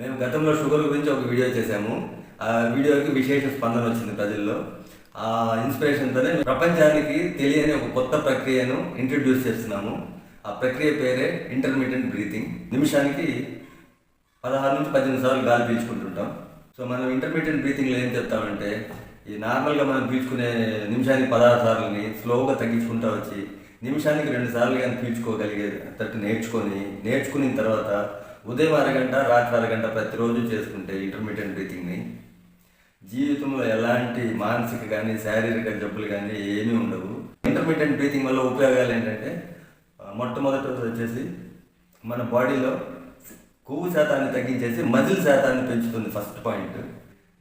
మేము గతంలో షుగర్ గురించి ఒక వీడియో చేశాము. ఆ వీడియోకి విశేష స్పందన వచ్చింది ప్రజల్లో. ఆ ఇన్స్పిరేషన్తోనే ప్రపంచానికి తెలియని ఒక కొత్త ప్రక్రియను ఇంట్రడ్యూస్ చేస్తున్నాము. ఆ ప్రక్రియ పేరే ఇంటర్మీడియట్ బ్రీతింగ్. నిమిషానికి పదహారు నుంచి పద్దెనిమిది సార్లు గాలి పీల్చుకుంటుంటాం. సో మనం ఇంటర్మీడియట్ బ్రీతింగ్లో ఏం చెప్తామంటే ఈ నార్మల్గా మనం పీల్చుకునే నిమిషానికి పదహారు సార్లని స్లోగా తగ్గించుకుంటూ వచ్చి నిమిషానికి రెండు సార్లు కానీ పీల్చుకోగలిగే తట్టు నేర్చుకొని నేర్చుకున్న తర్వాత ఉదయం అరగంట రాత్రి అరగంట ప్రతిరోజు చేసుకుంటే ఇంటర్మీడియట్ బ్రీతింగ్ని జీవితంలో ఎలాంటి మానసిక కానీ శారీరక జబ్బులు కానీ ఏమీ ఉండవు. ఇంటర్మీడియట్ బ్రీతింగ్ వల్ల ఉపయోగాలు ఏంటంటే మొట్టమొదటి వచ్చేసి మన బాడీలో కొవ్వు శాతాన్ని తగ్గించేసి మజిల్ శాతాన్ని పెంచుతుంది ఫస్ట్ పాయింట్.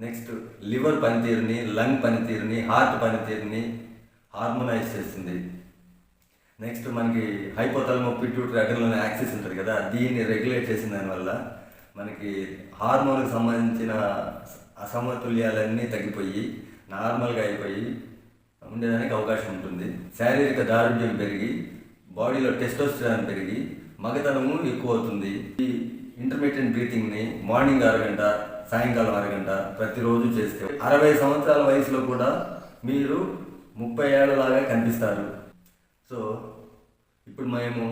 నెక్స్ట్ లివర్ పనితీరుని లంగ్ పనితీరుని హార్ట్ పనితీరుని హార్మోనైజ్ చేస్తుంది. నెక్స్ట్ మనకి హైపోతలమో పిట్యూటరీ అడ్రినల్ యాక్సెస్ ఉంటుంది కదా దీన్ని రెగ్యులేట్ చేసిన దానివల్ల మనకి హార్మోన్కి సంబంధించిన అసమతుల్యాలన్నీ తగ్గిపోయి నార్మల్గా అయిపోయి ఉండేదానికి అవకాశం ఉంటుంది. శారీరక దారుఢ్యం పెరిగి బాడీలో టెస్టోస్టిరాన్ పెరిగి మగతనము ఎక్కువ అవుతుంది. ఈ ఇంటర్మీడియట్ బ్రీతింగ్ని మార్నింగ్ అరగంట సాయంకాలం అరగంట ప్రతిరోజు చేస్తే అరవై సంవత్సరాల వయసులో కూడా మీరు ముప్పై ఏళ్ళలాగా కనిపిస్తారు. సో ఇప్పుడు మేము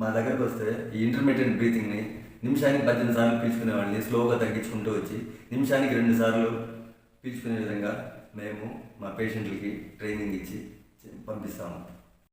మా దగ్గరకు వస్తే ఈ ఇంటర్మీడియట్ బ్రీతింగ్ని నిమిషానికి పద్దెనిమిది సార్లు పీల్చుకునేవాడిని స్లోగా తగ్గించుకుంటూ వచ్చి నిమిషానికి రెండు సార్లు పీల్చుకునే విధంగా మేము మా పేషెంట్లకి ట్రైనింగ్ ఇచ్చి పంపిస్తాము.